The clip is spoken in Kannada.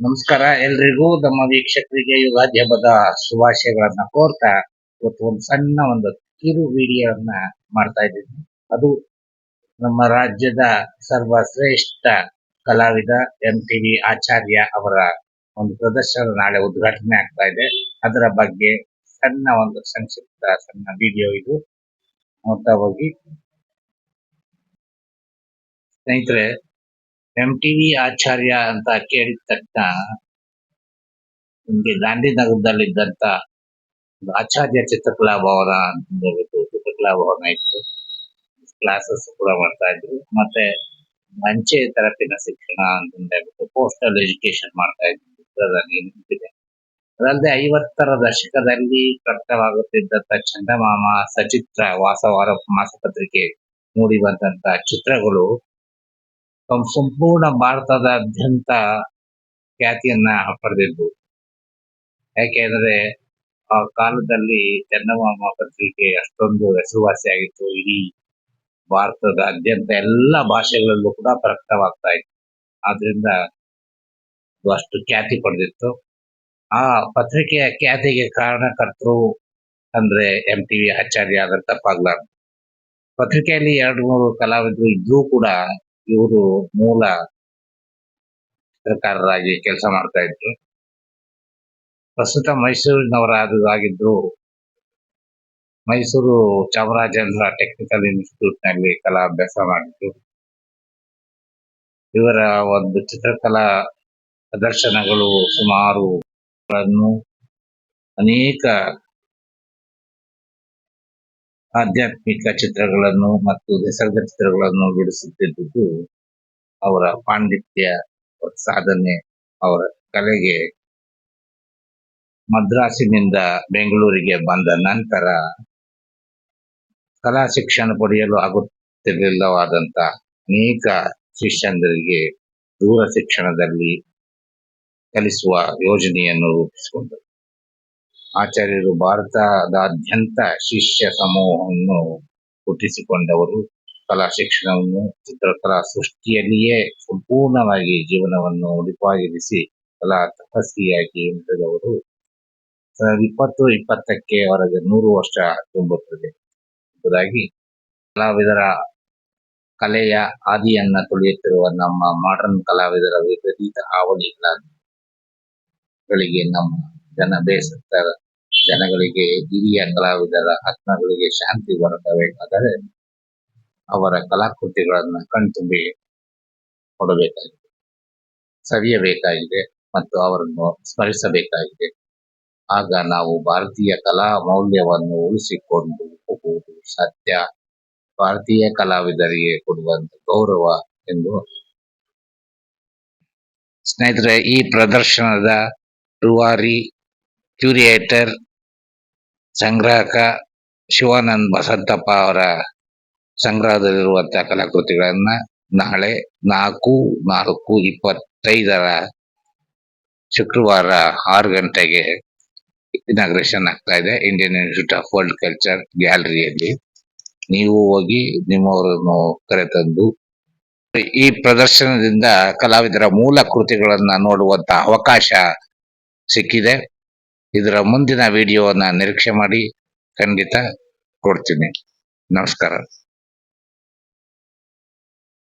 ನಮಸ್ಕಾರ. ಎಲ್ರಿಗೂ ನಮ್ಮ ವೀಕ್ಷಕರಿಗೆ ಯುಗಾದಿ ಹಬ್ಬದ ಶುಭಾಶಯಗಳನ್ನ ಕೋರ್ತಾ ಇವತ್ತು ಒಂದು ಸಣ್ಣ ಒಂದು ಕಿರು ವಿಡಿಯೋನ್ನ ಮಾಡ್ತಾ ಇದ್ದೀನಿ. ಅದು ನಮ್ಮ ರಾಜ್ಯದ ಸರ್ವಶ್ರೇಷ್ಠ ಕಲಾವಿದ ಎಂ ಟಿ ವಿ ಆಚಾರ್ಯ ಅವರ ಒಂದು ಪ್ರದರ್ಶನ ನಾಳೆ ಉದ್ಘಾಟನೆ ಆಗ್ತಾ ಇದೆ. ಅದರ ಬಗ್ಗೆ ಸಣ್ಣ ಒಂದು ಸಂಕ್ಷಿಪ್ತ ಸಣ್ಣ ವಿಡಿಯೋ ಇದು. ನೋಡ್ತಾ ಹೋಗಿ ಸ್ನೇಹಿತರೆ ಎಂ ಟಿ ವಿ ಆಚಾರ್ಯ ಅಂತ ಕೇಳಿದ ತಕ್ಷಣ ನಿಮ್ಗೆ ಗಾಂಧಿನಗರದಲ್ಲಿ ಇದ್ದಂತ ಆಚಾರ್ಯ ಚಿತ್ರಕಲಾ ಭವನ ಅಂತ ಹೇಳ್ಬಿಟ್ಟು ಚಿತ್ರಕಲಾ ಭವನ ಇತ್ತು. ಕ್ಲಾಸಸ್ ಕೂಡ ಮಾಡ್ತಾ ಇದ್ರು. ಮತ್ತೆ ಅಂಚೆ ತರಪಿನ ಶಿಕ್ಷಣ ಅಂತ ಹೇಳ್ಬಿಟ್ಟು ಪೋಸ್ಟಲ್ ಎಜುಕೇಶನ್ ಮಾಡ್ತಾ ಇದ್ರು. ಅದಲ್ಲದೆ ಐವತ್ತರ ದಶಕದಲ್ಲಿ ಪ್ರಕಟವಾಗುತ್ತಿದ್ದಂತ ಚಂದಮಾಮ ಸಚಿತ್ರ, ವಾಸವಾರ ಮಾಸಪತ್ರಿಕೆ ಮೂಡಿ ಬಂದಂತ ಚಿತ್ರಗಳು ಸಂಪೂರ್ಣ ಭಾರತದಾದ್ಯಂತ ಖ್ಯಾತಿಯನ್ನ ಪಡೆದಿದ್ದು ಯಾಕೆಂದ್ರೆ ಆ ಕಾಲದಲ್ಲಿ ಚಂದಮಾಮ ಪತ್ರಿಕೆ ಅಷ್ಟೊಂದು ಹೆಸರುವಾಸಿಯಾಗಿತ್ತು ಇಡೀ ಭಾರತದಾದ್ಯಂತ ಎಲ್ಲ ಭಾಷೆಗಳಲ್ಲೂ ಕೂಡ ಪ್ರಕಟವಾಗ್ತಾ ಇತ್ತು. ಆದ್ರಿಂದ ಅಷ್ಟು ಖ್ಯಾತಿ ಪಡೆದಿತ್ತು. ಆ ಪತ್ರಿಕೆಯ ಖ್ಯಾತಿಗೆ ಕಾರಣಕರ್ತರು ಅಂದ್ರೆ ಎಂ ಟಿ ವಿ ಆಚಾರ್ಯ ಆದ್ರೆ ತಪ್ಪಾಗ್ಲಾರ್ದು ಪತ್ರಿಕೆಯಲ್ಲಿ ಎರಡು, ಮೂರು ಕಲಾವಿದರು ಇದ್ರೂ ಕೂಡ ಇವರು ಮೂಲ ಚಿತ್ರಕಾರರಾಗಿ ಕೆಲಸ ಮಾಡ್ತಾ ಇದ್ರು. ಪ್ರಸ್ತುತ ಮೈಸೂರಿನವರಾದಾಗಿದ್ದು ಮೈಸೂರು ಚಾಮರಾಜೇಂದ್ರ ಟೆಕ್ನಿಕಲ್ ಇನ್ಸ್ಟಿಟ್ಯೂಟ್ನಲ್ಲಿ ಕಲಾ ಅಭ್ಯಾಸ ಮಾಡಿದ್ರು ಇವರ ಒಂದು ಚಿತ್ರಕಲಾ ಪ್ರದರ್ಶನಗಳು ಸುಮಾರು ಅನೇಕ ಆಧ್ಯಾತ್ಮಿಕ ಚಿತ್ರಗಳನ್ನು ಮತ್ತು ನಿಸರ್ಗ ಚಿತ್ರಗಳನ್ನು ಬಿಡಿಸುತ್ತಿದ್ದುದು ಅವರ ಪಾಂಡಿತ್ಯ ಸಾಧನೆ ಅವರ ಕಲೆಗೆ. ಮದ್ರಾಸಿನಿಂದ ಬೆಂಗಳೂರಿಗೆ ಬಂದ ನಂತರ ಕಲಾ ಶಿಕ್ಷಣ ಪಡೆಯಲು ಆಗುತ್ತಿರಲಿಲ್ಲವಾದಂಥ ಅನೇಕ ಶಿಷ್ಯಂದರಿಗೆ ದೂರ ಶಿಕ್ಷಣದಲ್ಲಿ ಕಲಿಸುವ ಯೋಜನೆಯನ್ನು ರೂಪಿಸಿಕೊಂಡರು. ಆಚಾರ್ಯರು ಭಾರತದಾದ್ಯಂತ ಶಿಷ್ಯ ಸಮೂಹವನ್ನು ಹುಟ್ಟಿಸಿಕೊಂಡವರು. ಕಲಾ ಶಿಕ್ಷಣವನ್ನು, ಚಿತ್ರಕಲಾ ಸೃಷ್ಟಿಯಲ್ಲಿಯೇ ಸಂಪೂರ್ಣವಾಗಿ ಜೀವನವನ್ನು ಉಳಿಪಾಗಿರಿಸಿ ಕಲಾ ತಪಸ್ವಿಯಾಗಿ ನಡೆದವರು. ಸಾವಿರದ ಇಪ್ಪತ್ತು ಇಪ್ಪತ್ತಕ್ಕೆ ಅವರಿಗೆ ನೂರು ವರ್ಷ ತುಂಬುತ್ತದೆ ಎಂಬುದಾಗಿ ಕಲಾವಿದರ ಕಲೆಯ ಆದಿಯನ್ನ ತುಳಿಯುತ್ತಿರುವ ನಮ್ಮ ಮಾಡರ್ನ್ ಕಲಾವಿದರ ವಿಪರೀತ ಹಾವಳಿಗಳಿಗೆ ನಮ್ಮ ಜನ ಬೇಸತ್ತ ಜನಗಳಿಗೆ, ಹಿರಿಯ ಕಲಾವಿದರ ಆತ್ಮಗಳಿಗೆ ಶಾಂತಿ ಬರಬೇಕಾದರೆ ಅವರ ಕಲಾಕೃತಿಗಳನ್ನ ಕಣ್ತುಂಬಿ ಕೊಡಬೇಕಾಗಿದೆ ಸವಿಯಬೇಕಾಗಿದೆ ಮತ್ತು ಅವರನ್ನು ಸ್ಮರಿಸಬೇಕಾಗಿದೆ. ಆಗ ನಾವು ಭಾರತೀಯ ಕಲಾ ಮೌಲ್ಯವನ್ನು ಉಳಿಸಿಕೊಂಡು ಹೋಗುವುದು ಸಾಧ್ಯ. ಭಾರತೀಯ ಕಲಾವಿದರಿಗೆ ಕೊಡುವಂತ ಗೌರವ ಎಂದು ಸ್ನೇಹಿತರೆ, ಈ ಪ್ರದರ್ಶನದ ರೂವಾರಿ ಕ್ಯೂರಿಯೇಟರ್ ಸಂಗ್ರಾಹಕ ಶಿವಾನಂದ್ ಬಸಂತಪ್ಪ ಅವರ ಸಂಗ್ರಹದಲ್ಲಿರುವಂತಹ ಕಲಾಕೃತಿಗಳನ್ನ ನಾಳೆ ನಾಲ್ಕು ನಾಲ್ಕು ಇಪ್ಪತ್ತೈದರ ಶುಕ್ರವಾರ ಆರು ಗಂಟೆಗೆ ಇನಾಗ್ರೇಷನ್ ಆಗ್ತಾ ಇದೆ. Indian institute of world culture ಗ್ಯಾಲರಿಯಲ್ಲಿ ನೀವು ಹೋಗಿ ನಿಮ್ಮವರನ್ನು ಕರೆತಂದು ಈ ಪ್ರದರ್ಶನದಿಂದ ಕಲಾವಿದರ ಮೂಲ ಕೃತಿಗಳನ್ನ ನೋಡುವಂತ ಅವಕಾಶ ಸಿಕ್ಕಿದೆ. ಇದರ ಮುಂದಿನ ವಿಡಿಯೋವನ್ನ ನಿರೀಕ್ಷೆ ಮಾಡಿ ಖಂಡಿತ ಕೊಡ್ತೀನಿ. ನಮಸ್ಕಾರ.